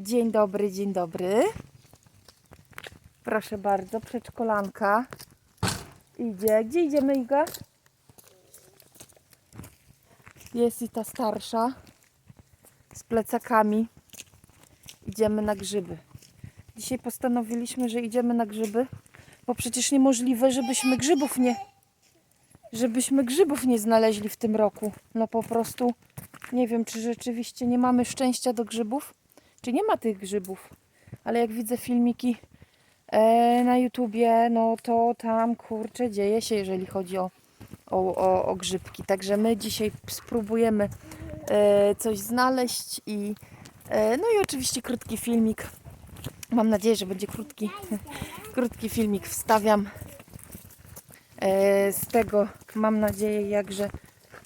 Dzień dobry, dzień dobry. Proszę bardzo, przedszkolanka. Idzie. Gdzie idziemy, Iga? Jest i ta starsza z plecakami. Idziemy na grzyby. Dzisiaj postanowiliśmy, że idziemy na grzyby, bo przecież niemożliwe, żebyśmy grzybów nie żebyśmy grzybów nie znaleźli w tym roku. No po prostu nie wiem, czy rzeczywiście nie mamy szczęścia do grzybów, czy nie ma tych grzybów. Ale jak widzę filmiki e, na YouTubie, no to tam kurczę dzieje się, jeżeli chodzi o, o, o, o grzybki. Także my dzisiaj spróbujemy e, coś znaleźć i e, no i oczywiście krótki filmik. Mam nadzieję, że będzie krótki, krótki filmik wstawiam. E, z tego mam nadzieję jakże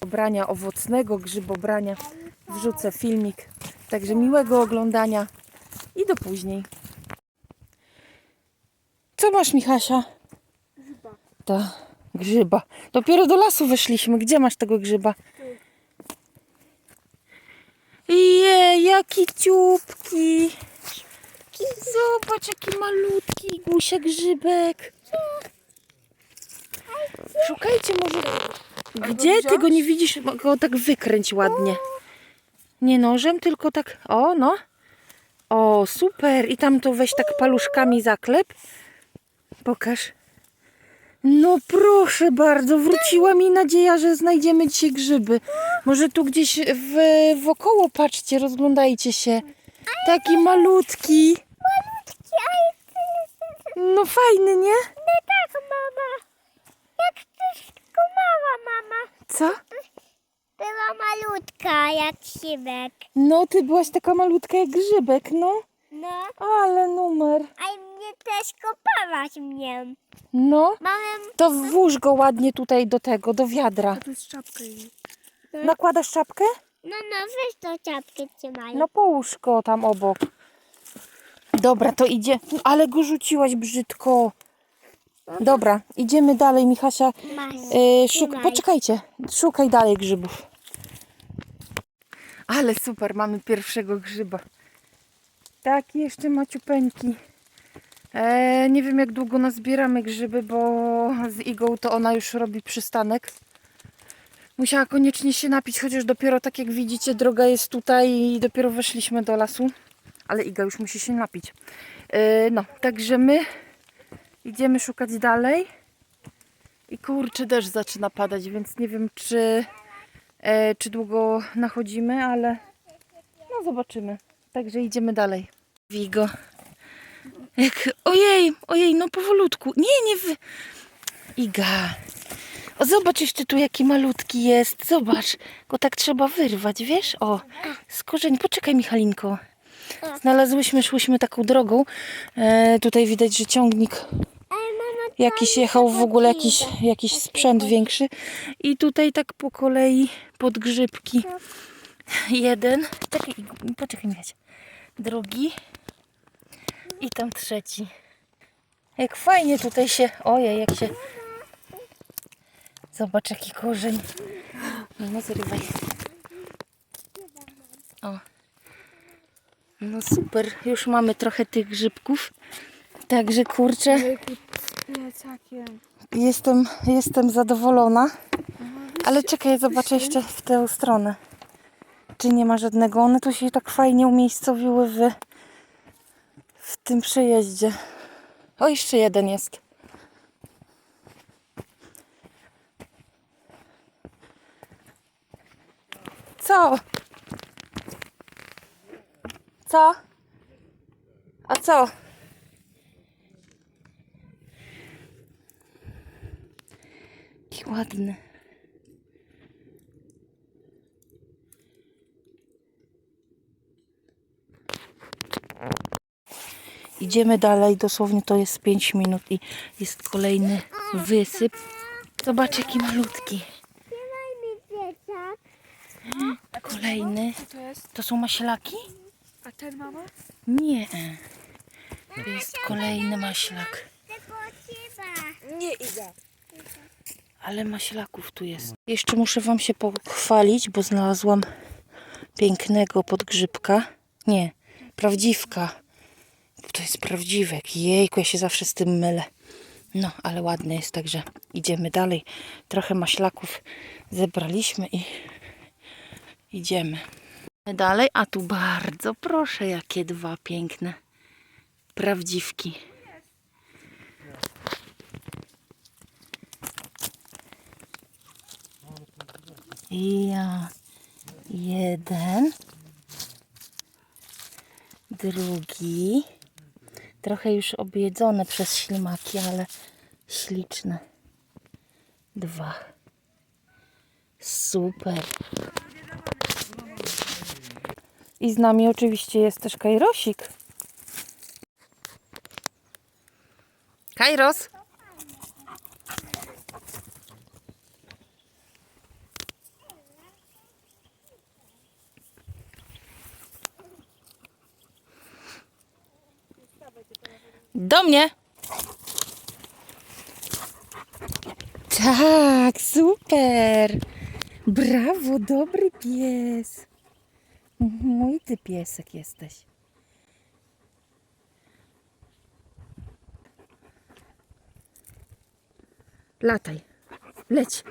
obrania owocnego grzybobrania wrzucę filmik. Także miłego oglądania i do później. Co masz, Michasia? Grzyba. Ta, grzyba. Dopiero do lasu weszliśmy. Gdzie masz tego grzyba? Je, jaki ciupki. Zobacz, jaki malutki gusia grzybek. Szukajcie może. Gdzie? Ty go nie widzisz? Go tak wykręć ładnie. Nie nożem, tylko tak. O, no. O, super. I tam to weź tak paluszkami zaklep. Pokaż. No proszę bardzo, wróciła mi nadzieja, że znajdziemy dzisiaj grzyby. Może tu gdzieś w, wokoło patrzcie, rozglądajcie się. Taki malutki. No fajny, nie? No tak, mama. Jak to tylko mała mama. Co? Była malutka jak szybek. No ty byłaś taka malutka jak grzybek, no. No, Ale numer. a mnie też kopałaś mnie. No. Mamy... To włóż go ładnie tutaj do tego, do wiadra. Tu jest czapka jej. Nakładasz czapkę? No, no, weź tą czapkę trzymaj. No połóż go tam obok. Dobra, to idzie. Ale go rzuciłaś brzydko. Dobra, idziemy dalej, Michasia. Yy. Trzymaj. Poczekajcie, szukaj dalej grzybów. Ale super, mamy pierwszego grzyba. Tak, jeszcze maciupeńki. E, nie wiem jak długo nazbieramy grzyby, bo z Igą to ona już robi przystanek. Musiała koniecznie się napić, chociaż dopiero tak jak widzicie droga jest tutaj i dopiero weszliśmy do lasu. Ale Iga już musi się napić. E, no, także my idziemy szukać dalej. I kurczę, deszcz zaczyna padać, więc nie wiem, czy, e, czy długo nachodzimy, ale no zobaczymy. Także idziemy dalej. Wigo. Jak, ojej, ojej, no powolutku. Nie, nie wy... Iga. O, zobacz jeszcze tu jaki malutki jest. Zobacz, go tak trzeba wyrwać, wiesz? O, z korzeni. Poczekaj, Michalinko. Znalazłyśmy, szłyśmy taką drogą. E, tutaj widać, że ciągnik jakiś jechał w ogóle jakiś, jakiś sprzęt większy. I tutaj tak po kolei pod grzybki. Jeden. Czekaj, poczekaj Michać. Drugi. I tam trzeci. Jak fajnie tutaj się. Ojej, jak się. Zobacz jaki korzeń. No zrywaj. O. No super, już mamy trochę tych grzybków. Także kurczę. Plecakiem. Jestem, jestem zadowolona. Ale czekaj, zobaczę jeszcze w tę stronę. Czy nie ma żadnego? One tu się tak fajnie umiejscowiły w, w tym przejeździe. O, jeszcze jeden jest. Co? Co? A co? Jaki ładny. Idziemy dalej, dosłownie to jest 5 minut i jest kolejny wysyp. Zobacz jaki malutki. Kolejny. Co to jest? To są maślaki? A ten mama? Nie. To jest kolejny maślak. Tylko trzeba. Nie idę. Ale maślaków tu jest. Jeszcze muszę Wam się pochwalić, bo znalazłam pięknego podgrzybka. Nie, prawdziwka. To jest prawdziwek. Jejku, ja się zawsze z tym mylę. No, ale ładny jest, także idziemy dalej. Trochę maślaków zebraliśmy i idziemy. Dalej, a tu bardzo proszę, jakie dwa piękne prawdziwki. Ja jeden, drugi, trochę już objedzone przez ślimaki, ale śliczne. Dwa. Super. I z nami oczywiście jest też Kajrosik. Kajros! Do mnie! Tak, super! Brawo, dobry pies! Mój ty piesek jesteś. Lataj. Leć.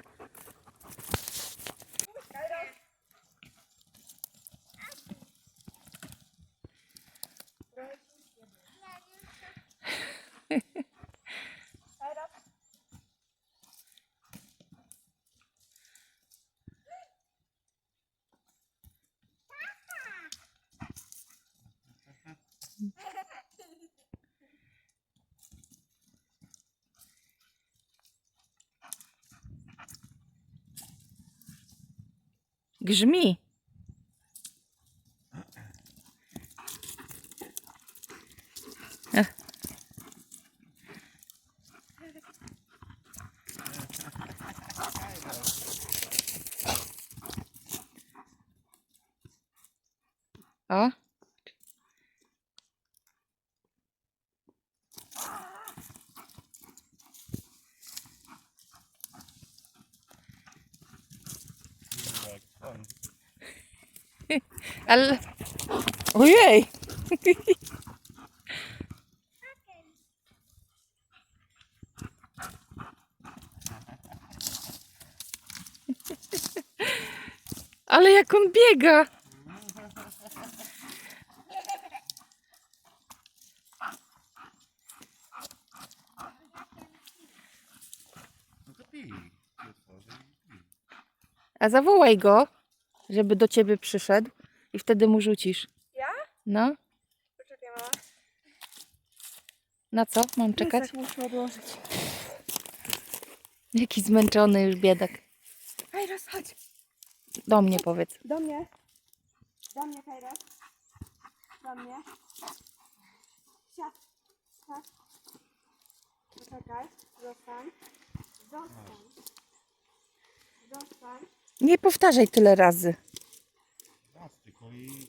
Гжми. А. А? Ale... Ojej! Ale jak on biega! A zawołaj go, żeby do ciebie przyszedł i wtedy mu rzucisz. Ja? No, Poczekaj, mama. na co? Mam czekać? Plecak muszę odłożyć. Jaki zmęczony już biedak. Kajros, chodź. Do mnie powiedz. Do mnie. Do mnie, Kajros. Do mnie. Siad. Siad. Poczekaj. Zostań. Zostań. Zostań. Nie powtarzaj tyle razy. Raz tylko i...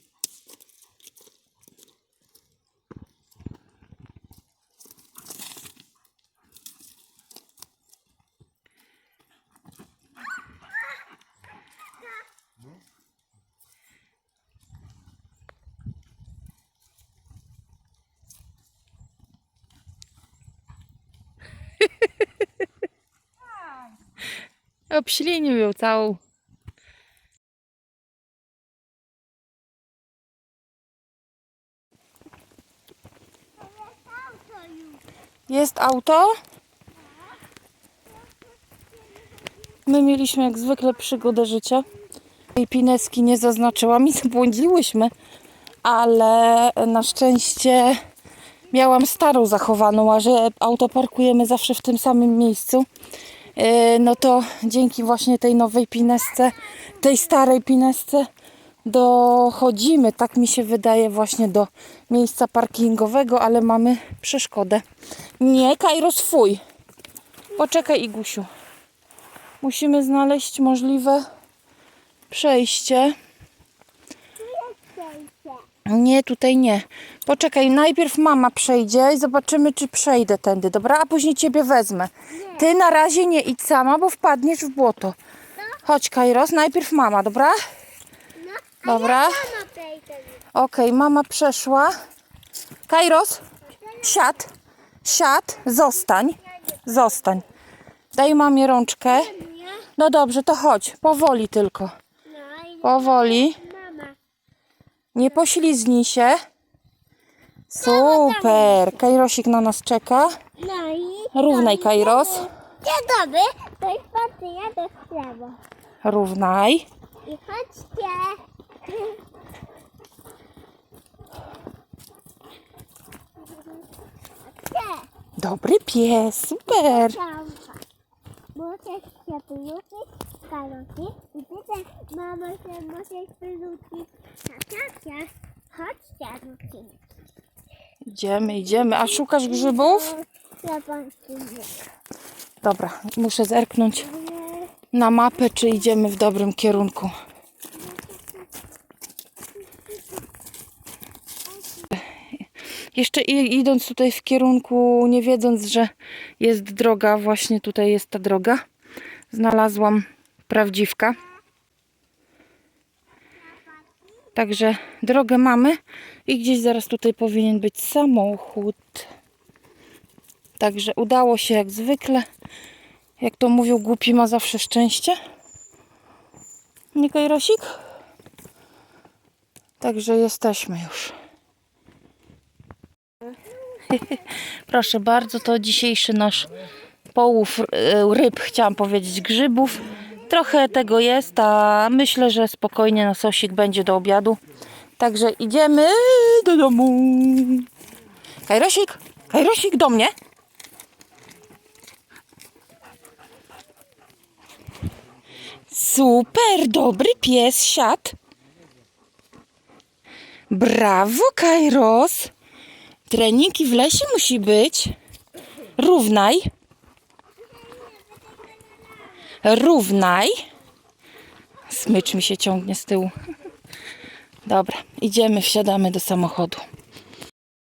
Obślinił ją całą. Jest auto. My mieliśmy jak zwykle przygodę życia. Tej pineski nie zaznaczyłam i zabłądziłyśmy, ale na szczęście miałam starą zachowaną, a że auto parkujemy zawsze w tym samym miejscu, no to dzięki właśnie tej nowej pinesce, tej starej pinesce dochodzimy, tak mi się wydaje, właśnie do miejsca parkingowego, ale mamy przeszkodę. Nie, Kajro, swój. Poczekaj, Igusiu. Musimy znaleźć możliwe przejście. Nie, tutaj nie. Poczekaj, najpierw mama przejdzie i zobaczymy, czy przejdę tędy, dobra? A później ciebie wezmę. Ty na razie nie idź sama, bo wpadniesz w błoto. Chodź, Kairos, najpierw mama, dobra? Dobra. Mama przejdzie. Okej, mama przeszła. Kairos, siad, siad, zostań, zostań. Daj mamie rączkę. No dobrze, to chodź, powoli tylko. No Powoli. Nie pośliznij się. Super. Kajrosik na nas czeka. No i... Równaj, Kairos. Dzień dobry, to jest partia do prawo. Równaj. I chodźcie. Chodźcie. Dobry pies, super. Muszę się wyrzucić kaloty i tutaj mama się może wyrzucić Idziemy, idziemy. A szukasz grzybów? Dobra, muszę zerknąć na mapę, czy idziemy w dobrym kierunku. Jeszcze idąc tutaj w kierunku, nie wiedząc, że jest droga, właśnie tutaj jest ta droga, znalazłam prawdziwka. Także drogę mamy i gdzieś zaraz tutaj powinien być samochód. Także udało się jak zwykle. Jak to mówią, głupi ma zawsze szczęście. Nie Kajrosik? Także jesteśmy już. Proszę bardzo, to dzisiejszy nasz połów e, ryb, chciałam powiedzieć grzybów. Trochę tego jest, a myślę, że spokojnie na sosik będzie do obiadu. Także idziemy do domu. Kajrosik, Kajrosik do mnie. Super, dobry pies, siad. Brawo, Kairos. Treningi w lesie musi być. Równaj. Równaj. Smycz mi się ciągnie z tyłu. Dobra, idziemy, wsiadamy do samochodu.